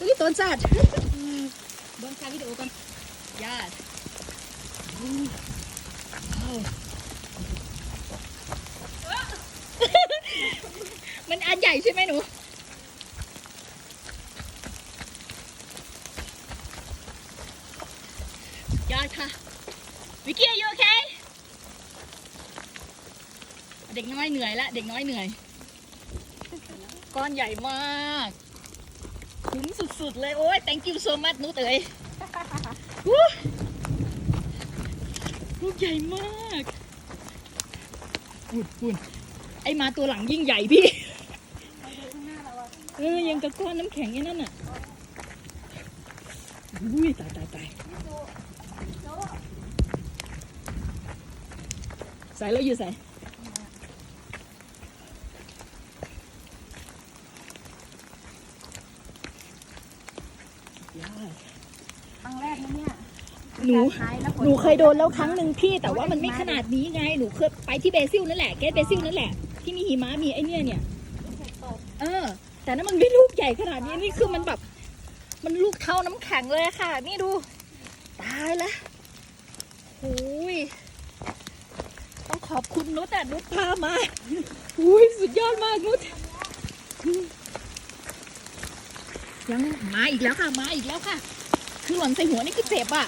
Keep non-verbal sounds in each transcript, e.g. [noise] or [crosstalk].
ตัวนี่ต้นสัตว์เบิ้งถ่าวิดีโอกันยาดมันอันใหญ่ใช่ไหมหนูยอดค่ะ วิกกี้ you okay เด็กน้อยเหนื่อยละ เด็กน้อยเหนื่อย ก้อนใหญ่มาก คุ้มสุดๆเลย โอ้ย thank you so much หนูเตยวู้ลูกใหญ่มากหุ่นหุ่นไอมาตัวหลังยิ่งใหญ่พี่เออยังกับก้อนน้ำแข็งไอ้นั่นน่ะอุ้ยตายตายตายใส่แล้วอยู่ใส่ ครั้งแรกนะเนี่ย หนูท้ายแล้วฝหนูเคยโดนแล้วครั้งหนึ่งพี่ แต่ว่ามันไม่ขนาดนี้ไงหนูเคยไปที่เบซิลนั่นแหละเกตเบซิลนั่นแหละที่มีหิมะมีไอเนี่ยเนี่ยเออ แต่นั้นมันไม่ลูกใหญ่ขนาดนี้นี่คือมันแบบ มันลูกเท่าน้ำแข็งเลยอะค่ะ นี่ดู ตายละโอ้ยต้องขอบคุณนุชอะนุชพามาอุ้ยสุดยอดมากนุชยังมาอีกแล้วค่ะ มาอีกแล้วค่ะ คือหล่นใส่หัวนี่คือเจ็บอะ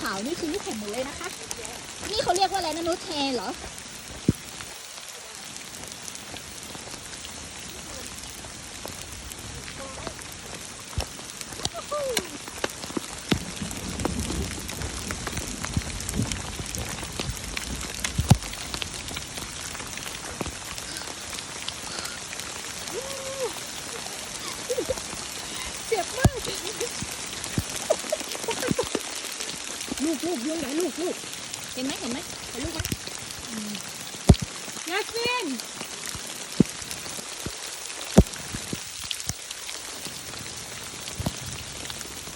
ข่แข็งหมดเลยนะคะ นี่เขาเรียกว่าอะไรนะนุชแทเหรอ เจ็บมาก ลูกลูก ยุ่งไหนลูกลูกเห็นไหมเห็นไหมเห็นลูกไหมยาสมิน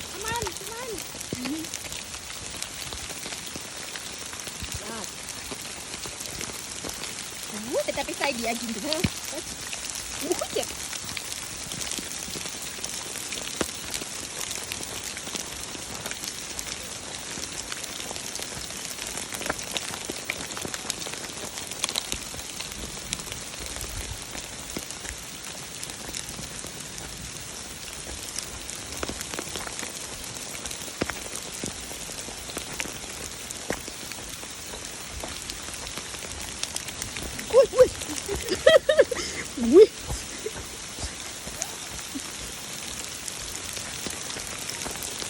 เอามันเอามันยอดโอ้ยแต่จะไปใส่เบียร์กินถึงเธอ้โหเจ็บ อุ้ยอุ้ย อุ้ย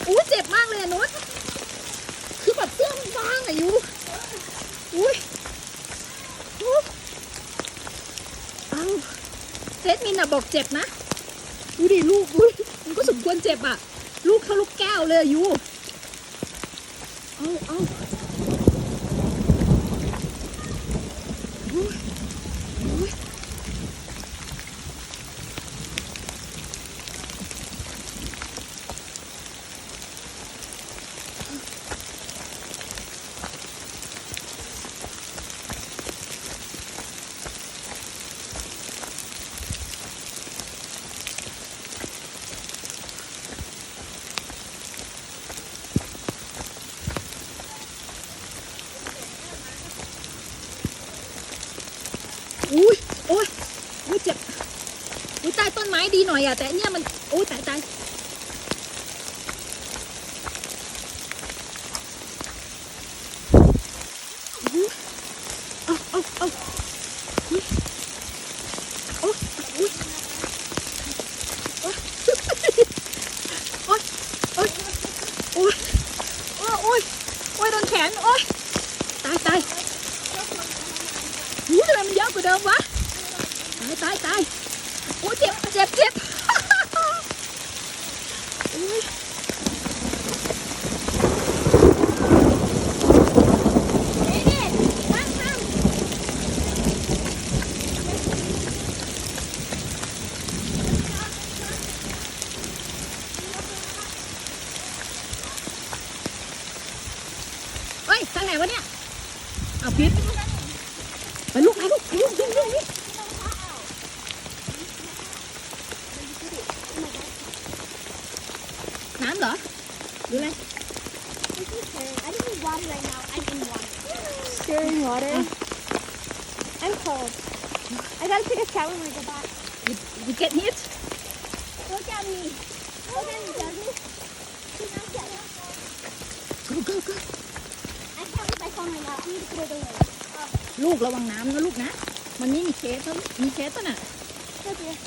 อุ้ยเจ็บมากเลยนุชคือแบบเสื้อมันบางอะยูอุ้ยอุ๊ยเอ้าเซตมินอะบอกเจ็บนะ ดูดิลูกอุ้ยมันก็สมควรเจ็บอะลูกเท่าลูกแก้วเลยอยูเอาเอาอุ๊ยอุ๊ย อุ้ยโอ้ยอุ้ยเจ็บอุ้ยใต้ต้น ไม้ดีหน่อยอะแต่อันเนี่ยมันโอ้ยตายตายอุ๊ยเอาเอาเอาอุ๊ยโอ้ยอุ๊ยโอ้ยโอ้ยโอ้ยโอ้ยโอ้ยโอ้ยโอ้ยโดนแขนโอ้ยตายตาย หูทำไมมันเยอะกว่าเดิมวะ ตายตายตายโอ้ยเจ็บเจ็บเจ็บ โอ้ย ดูเลย This is scary. I don't need water right now. I'm in water. Scary water. I'm cold. I gotta take a shower when I go back. You, you get hit Look at me. Look at me, Dougie. See, now get it. go go go I can't leave my phone right now. I need to put it away. ลูกระวังน้ำนะลูกนะ มันไม่มีเคสแล้วมีเคสป่ะน่ะ Look here.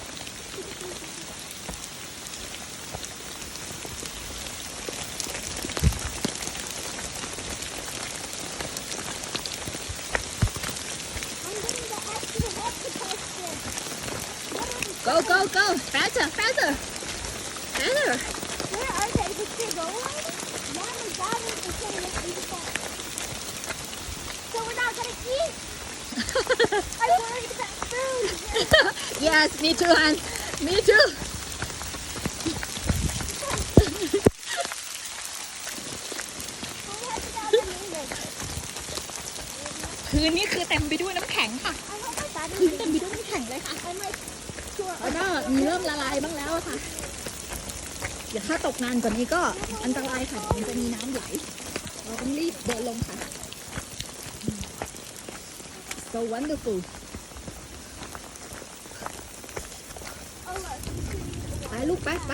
I'm getting the extra help protection. go go go faster faster faster Where are they? Did they go already? Yeah, my dad was just saying it's in the phone. So we're not gonna eat? I'm worried about food. yes me too Han me too We have to get the neighbors. คืนนี้คือเต็มไปด้วยน้ำแข็งค่ะ I hope my dad คืนเต็มไปด้วยน้ำแข็งเลยค่ะแล้วก็มีเริ่มละลายบ้างแล้วอะค่ะ เดี๋ยวถ้าตกนานกว่านี้ก็อันตรายค่ะมันจะมีน้ำไหล เราต้องรีบเดินลงค่ะ so wonderful ไปไป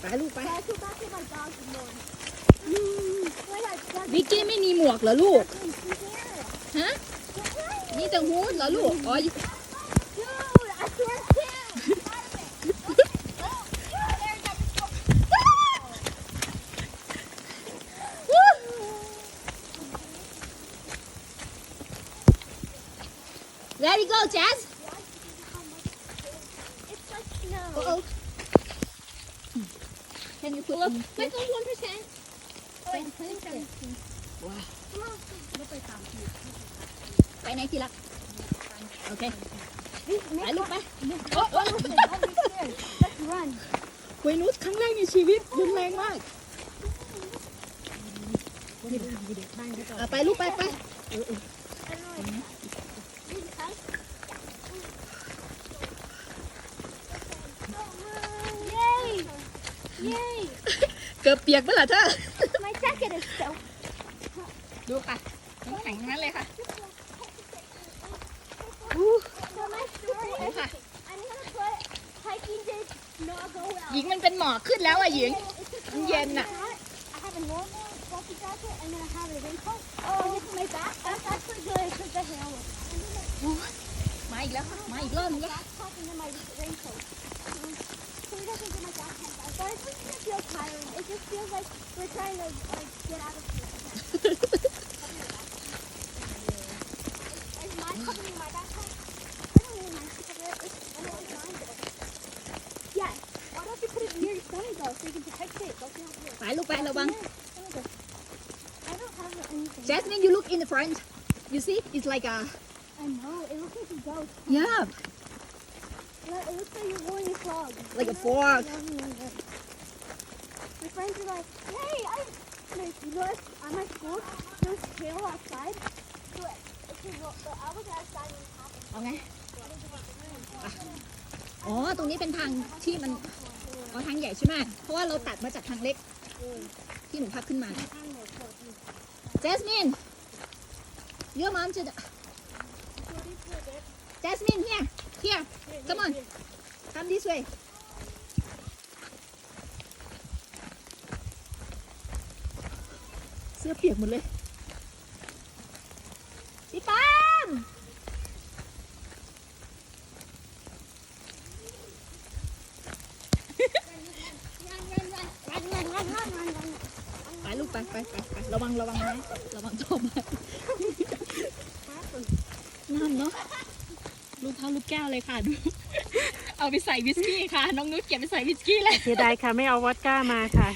ไปลูกไปวิกกี้ไม่มีหมวกเหรอลูก ฮะมีแต่ฮูเหรอลูก อ๋อแ e t it go, Jazz. Like ง one percent. Like one percent. ว้าไปตามทีไปไหนทีละโอเคไปลูกไปโอ้โห Let's run. คุยนุชครั้งแรกในชีวิตรุนแรงมากไปลูกไปไปเย้เย้ เกือบเปียกเมื่อไหร่เธอ My jacket is so ดูค่ะน้ำแข็งทั้งนั้นเลยค่ะ So my story is Okay. I'm gonna put hiking did not go well. หญิงมันเป็นหมอกขึ้นแล้วอะหญิง It's just Ang a yen lucky na. hat. I have a normal fluffy jacket and then I have a raincoat. Oh, and this is my back. That's actually good because the hair was. มาอีกแล้วค่ะ มาอีกรอบนึงแล้ว Backpack and then my raincoat. But it doesn't feel tiring. It just feels like we're trying to like get out of here. Is mine covering my backpack? I don't really mind because it- it's a little fine. Yes. Why don't you put it near your stomach though so you can protect it? Don't you have to- ไปลูกไประวัง I don't have anything. Jasmine you look in the front you see it's like a I know. It looks like a ghost. yeah Yeah, It looks like you're rolling a frog. like a fork My Friends are like, hey, I, like, you know, at my school, there's hail outside. So, okay, well, so I was outside when it happened. เอาไงอะอ๋อ ตรงนี้เป็นทางที่มันอ๋อทางใหญ่ใช่ไหมเพราะว่าเราตัดมาจากทางเล็กที่หนูพับขึ้นมา Jasmine your mom should Jasmine here here come on come this way ื้อเปียกหมดเลยพี่ปามไปลูกไปไปไประวังระวังนะระวังจมนั่นเนาะลูกเท้าลูกแก้วเลยค่ะดูเอาไปใส่วิสกี้ค่ะ น้องนุชเก็บไปใส่วิสกี้เลยเสียดายค่ะ ไม่เอาวอดก้ามาค่ะ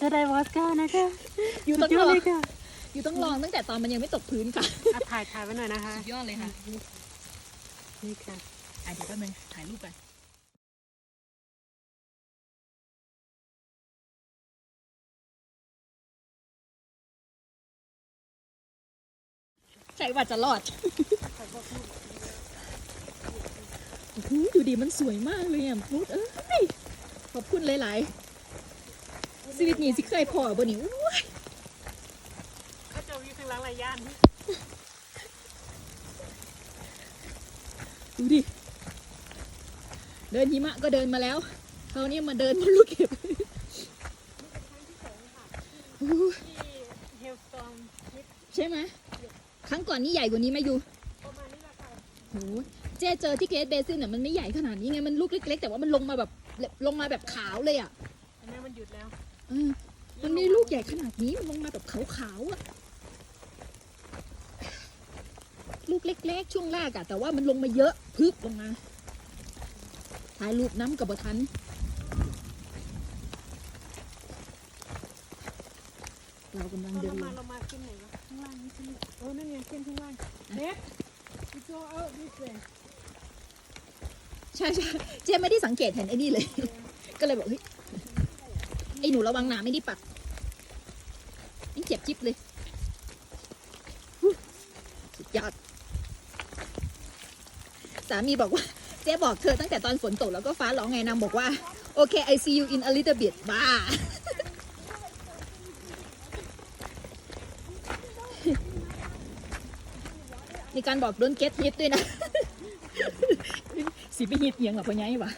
จะได้วอดก้านะคะ อยู่สุต้อดงยลอดองเลยค่ะอยู่ต้องลองตั้งแต่ตอนมันยังไม่ตกพื้นค่ะอะถ่ายถ่ายไว้หน่อยนะคะสุดยอดเลยค่ะนี่ค่ะอะเดี๋ยวแป๊บนึงถ่ายรูปกันใช่ว่าจะรอดโอ้โหดูดิมันสวยมากเลยอะนุชเอ้ย ขอบคุณหลายๆชีวิตนี้สิเคยพอบ่นี่ อู้ยก็จะวิ่งข้างหลังไรย่าน ดูดิ เดินหิมะก็เดินมาแล้วคราวนี้มาเดินบนลูกเห็บอู้ที่เฮลสตอมใช่ไหมครั้งก่อนนี่ใหญ่กว่านี้ไหมยูประมาณนี้แหละค่ะโหเจ๊เจอที่เกรทเบซินเนี่ยมันไม่ใหญ่ขนาดนี้ไงมันลูกเล็กๆ แต่ว่ามันลงมาแบบลงมาแบบขาวเลยอะอันนี้มันหยุดแล้วเออมันไม่ได้ลูกใหญ่ขนาดนี้มันลงมาแบบขาวๆอะ ลูก เล็ก ๆ ช่วงแรกอะแต่ว่ามันลงมาเยอะพึบลงมาถ่ายรูปน้ำกับบทันเรากำลังเราเดินลมางเรามาขึ้นไหนวะข้างล่างนี่ใช่ไหมโอ้นั่นไงขึ้นข้างล่างเน็ต you go out this way ใช่ใช่เจ๊ไม่ได้สังเกตเห็นไอ้นี่เลย ก็เลยบอกเฮ้ยไอ้หนูระวังหนาไม่ได้ปัดนี่เจ็บจิ๊บเลยฮู้สุดยอด สามีบอกว่าเจ๊บอกเธอตั้งแต่ตอนฝนตกแล้วก็ฟ้าร้องไงนางบอกว่า โอเค I see you in a little bit บ้า มีการบอก don't get hit ด้วยนะสิไปฮิตเอียงหรอพ่อไงวะ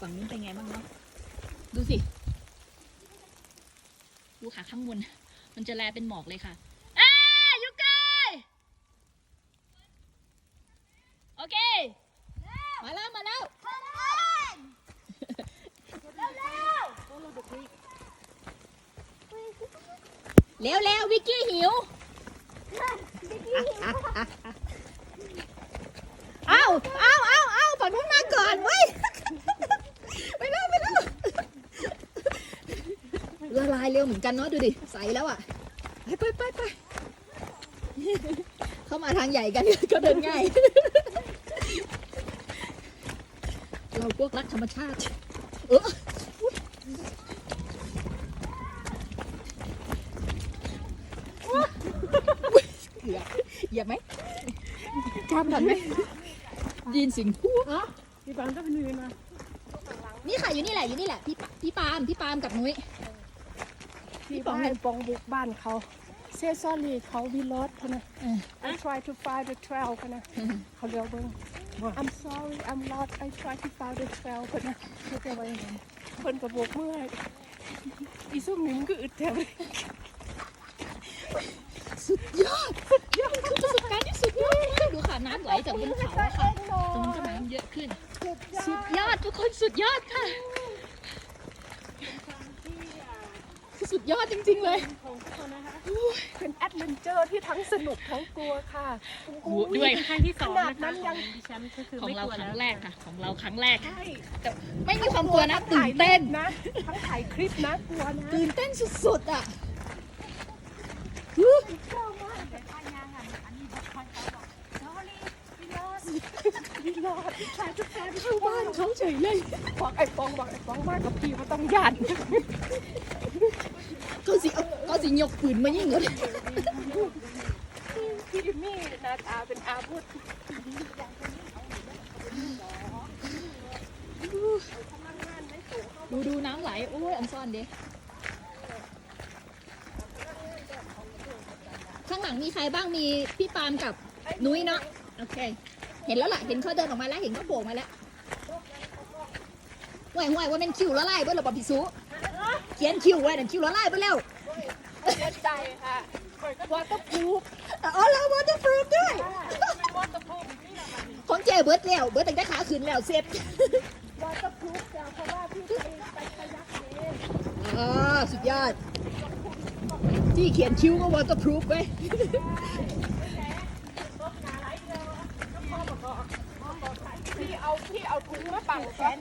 ฝั่งนี้เป็นไงบ้างเนาะ ดูสิ ดูค่ะข้างบน มันจะแลเป็นหมอกเลยค่ะอ้ายูกายโอเค มาแล้ว มาแล้ว Come on! No, no! เร็วเร็ววิกกี้หิว อ้าวอ้าวอ้าวอ้าวฝั่งนู้นมาก่อนเว้ย ไปแล้วไปแล้วละลายเร็วเหมือน กันเนาะดูดิใสแล้วอะไปไปไปไปเข้ามาทางใหญ่กันก็เดินง่าย เราพวกรักธรรมชาติ เออเหยียบเหยียบไหมข้ามทันไหมยินสิงพูดพี่ปังก็เป็นมือมานี่ค่ะอยู่นี่แหละอยู่นี่แหละพี่ปะพี่ปาล์มพี่ปาล์มกับนุ้ย พี่ปังเป็นปองบุกบ้านเขาเซซอรี่เขาวีลอดเขานะเออ I try to find the trail เขานะเขาเรียกว่า I'm sorry I'm lost I try to find the trail เขานะเขาจะว่าอย่างไรเพิ่นกับโบกเมื่อยอีส้มหนึ่งก็อึดแถวเลยสุดยอดสุดยอดคือประสบการณ์ที่สุดยอดมากดูค่ะน้ำไหลจากบนเขาอะค่ะตรงนี้ก็น้ำเยอะขึ้น สุดยอดทุกคนสุดยอดค่ะ สุด ยอดจริง ๆ เลยของทุกคนนะคะเป็นแอดเวนเจอร์ที่ทั้งสนุกทั้งกลัวค่ะโอ้โหด้วยครั้งที่สองขนานะดนั้คะนยังดิฉันก็คือของไม่เรากลัวครั้แล้งวแรกค่ะ ของเราครั้งแรกใช่ไม่มีความกลัวนะตื่นเต้นนะทั้งถ่ายคลิปนะกลัวนะตื่นเต้นสุดๆอะพี่รอดชายทุกการเข้าบ้านเขาเฉยเลยบอกไอ้ปองบอกไอ้ปองว่ากับพี่ว่าต้องยัน เขาสิเอาเขาสิยกปืนมายิงเลยพี่มี่นาตาเป็นอาวุธดูดูน้ำไหลโอ้ยอันซ่อนเด้ข้างหลังมีใครบ้างมีพี่ปาล์มกับนุ้ยเนาะโอเค เห็นแล้วล่ะเห็นเขาเดินออกมาแล้วเห็นเขาโผล่มาแล้วห่วยห่วยว่าเป็นคิวละลายเบิ้ลหรอปะพี่ซู เขียนคิวไว้นั่นคิวละลายไปแล้วใจค่ะว่าต้องพูกอ๋อแล้ววอเตอร์พรูฟด้วยของเจเบิร์ดแล้วเบิร์ดตั้งแต่ขาขึ้นแล้วเสร็จว่าต้องพูกจ้ะเพราะว่าพี่ไปไปพยักเองอ่าสุดยอดที่เขียนคิ้วก็ waterproof ไว้ยพี่เอาพี่เอาถุงมาปังแขน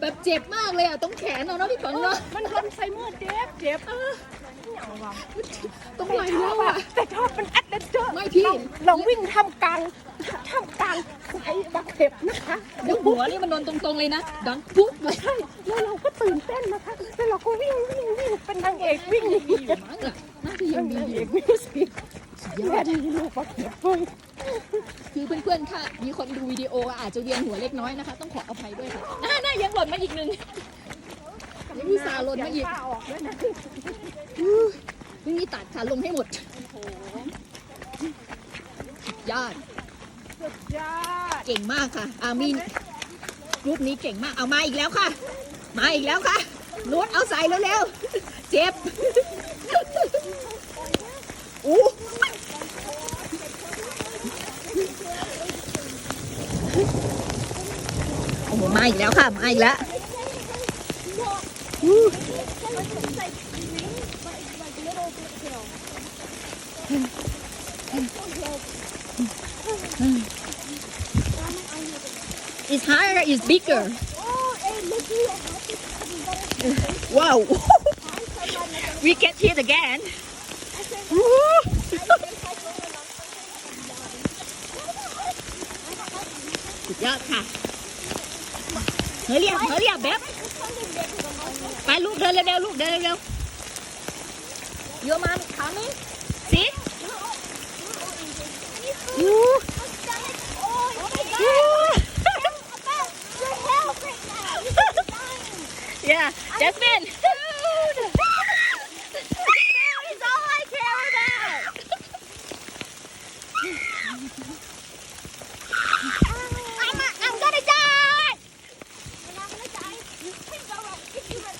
แบบเจ็บมากเลยอะตรงแขนเอาเนาะพี่ฝังเนาะมันโดนใส่มือเจ็บเจ็บตรงไหล่เราอะแต่ชอบเป็นแอดเวนเจอร์ไม่พี่เราเราวิ่งทำกลางทำกลางสายบักเห็บนะคะเดี๋ยวหัวนี่มันโดนตรงๆเลยนะดังปุ๊บเลยใช่แล้วเราก็ตื่นเต้นนะคะแล้วเราก็วิ่งวิ่งวิ่งเป็นนางเอกวิ่งอย่างมีนี้อยู่มั้งอะน่าจะยังมีนางอเอยู่กมิวสิกสุด ยอแม่ดดีลูกปักเก็บเฮ้ยคือเพื่อนๆค่ะ มีคนดูวิดีโออาจจะเวียนหัวเล็กน้อยนะคะ ต้องขออภัยด้วยค่ะน่าน่ายังหล่นมาอีกหนึ่งยังมีสาหล่นมาอีกผ้าออกด้วยนะไม่มีตัดค่ะลงให้หมดยอดสุดยอดเก่งมากค่ะ อามีนรูปนี้เก่งมาก เอามาอีกแล้วค่ะ มาอีกแล้วค่ะนุชเอาใส่เร็วๆ เจ็บอู้ มาอีกแล้วค่ะ มาอีกแล้ว It's higher, it's bigger. Oh, hey, look here. Wow. [laughs] we get hit again. รียบเฮ้ยเรียบแบบไปลูกเดินเร็วๆลูกเดินเร็วๆโยมาทำนี่สิ Oh, my God. Your health right now. You're dying. yeah Jasmine That is all I care about. I'm, I'm gonna die. You're not gonna die. You can go right. If you run.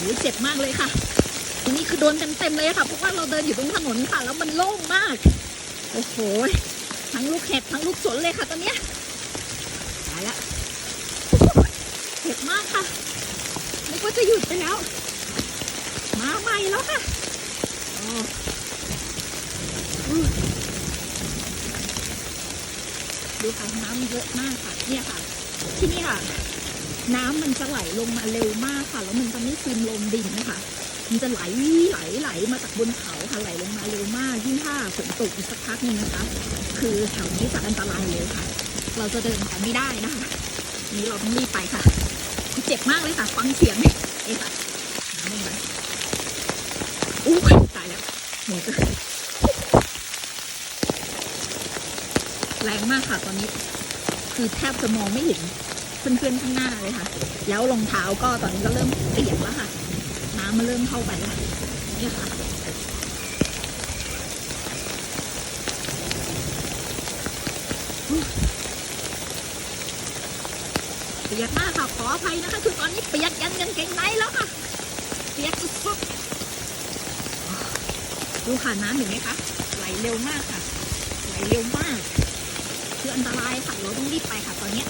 โอ้ย เลยค่ะทีนี้คือโดนเต็มเลยค่ะเพราะว่าเราเดินอยู่ตรงถนนค่ะ แล้วมันโล่งมากโอ้โหทั้งลูกเห็บทั้งลูกสนเลยค่ะตอนเนี้ยตายละเจ็บมากค่ะนึกว่าจะหยุดไปแล้ว มาใหม่แล้วค่ะอ้อื้อดูค่ะน้ำเยอะมากค่ะเนี่ยค่ะ ที่นี่ค่ะ น้ำมันจะไหลลงมาเร็วมากค่ะ แล้วมันจะไม่ซึมลงดินนะคะ มันจะไหลไหลไหลมาจากบนเขาค่ะไหลลงมาเร็วมาก ยิ่งถ้าฝนตกอีกสักพักหนึงนะคะ คือแถวนี้จะอันตรายเลยค่ะ เราจะเดินไปไม่ได้นะคะ นี่เราต้องรีบไปค่ะ เจ็บมากเลยค่ะ ฟังเสียงเอ๊ะค่ะน้ำลงไปอู้ตายแล้วหนูจะแรงมากค่ะตอนนี้ คือแทบจะมองไม่เห็น เพื่อนๆข้างหน้าเลยค่ะ แล้วรองเท้าก็ตอนนี้ก็เริ่มเปียกแล้วค่ะ น้ำมันเริ่มเข้าไปแล้วเนี่ยค่ะเปียกมากค่ะขออภัยนะคะ คือตอนนี้เปียกยันกางเก่งในแล้วค่ะ เปียกสุดๆดูค่ะน้ำเห็นไหมคะไหลเร็วมากค่ะ ไหลเร็วมาก คืออันตรายค่ะเราต้องรีบไปค่ะตอนนี้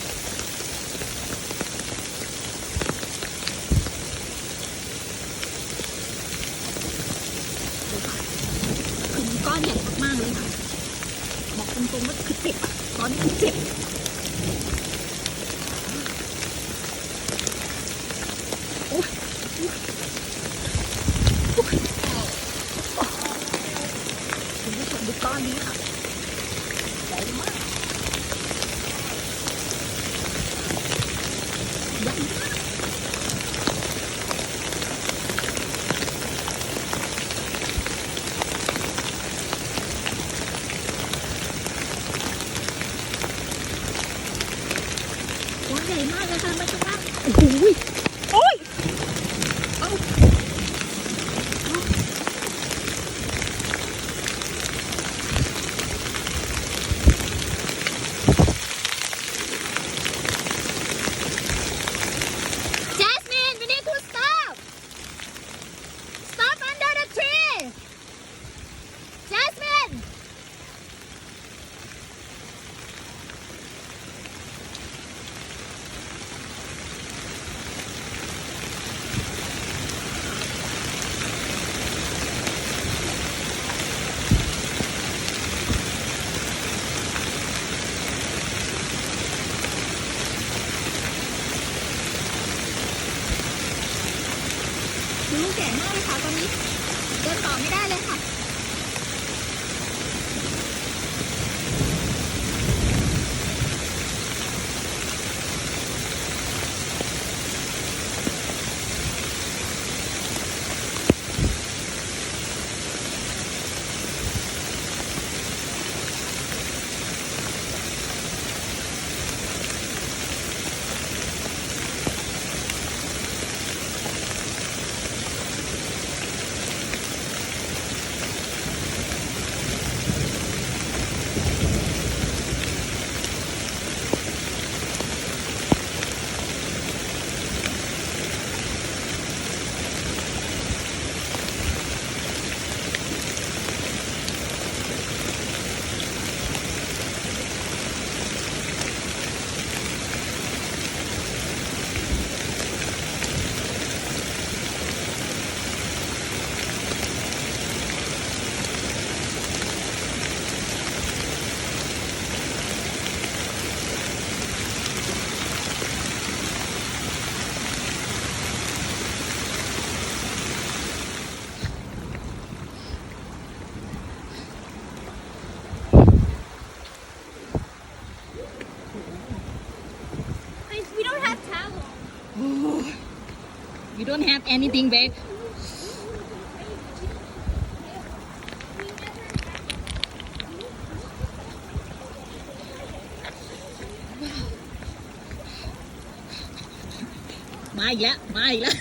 แก่มากเลยค่ะตอนนี้เดินต่อไม่ได้เลยค่ะ I, we don't have towels. you don't have anything babe มาอีกแล้วมาอีกแล้ว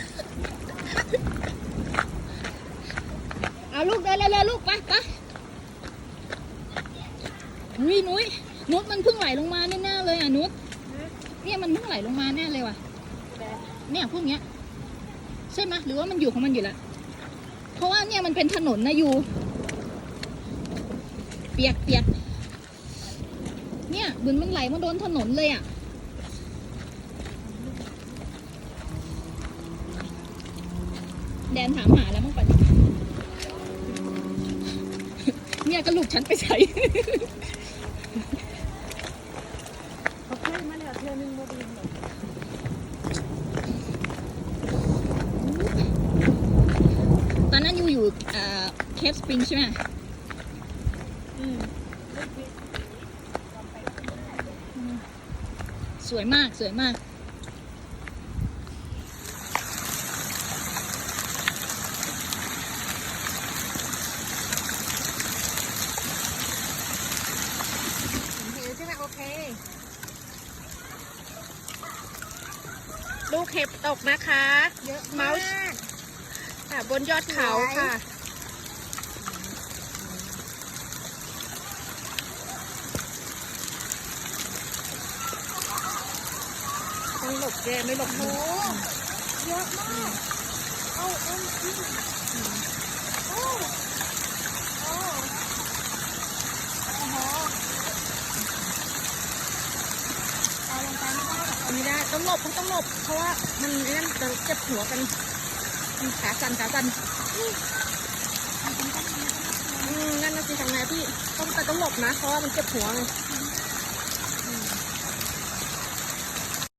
เอาลูกเดินเร็วๆลูกไปไปนุ้ยนุ้ยนุชมันเพิ่งไหลลงมาแน่ๆเลยอะนุชเนี่ยมันเพิ่งไหลลงมาแน่เลยว่ะ เนี่ยพวกเนี้ย ช่ไหมหรือว่ามันอยู่ของมันอยู่แล้วเพราะว่าเนี่ยมันเป็นถนนนะอยู่ เปียกเปียกเนี่ยเหมือนมันไหลมาโดนถนนเลยอะแดนถามหาแล้วมั้งปัดเนี่ยกระลูกฉันไปใส่ เขาเคยมาแล้วเทื่อนึงบ่ดีเลย ตอนนั้นอยู่อยู่ เคปสปริงใช่ไหมอืมสวยมาก สวยมากถือใช่ไหมโอเคลูกเห็บตกนะคะ เยอะเมาส์ ค่ะ บนยอดเขาค่ะ ต้องหลบแกไม่หลบหนูเยอะมากโอ้เอ็มจีโอ้โอ้โอ้โหเอาลงไปไม่ได้หรอกไม่ได้ต้องหลบต้องหลบ เพราะว่ามันนั่นจะเจ็บหัวกันมันขาสั่นขาสั่นอืมนั่นน่ะสิทำไงพี่ ต้องแต่ต้องหลบนะ เพราะว่ามันเจ็บหัวไง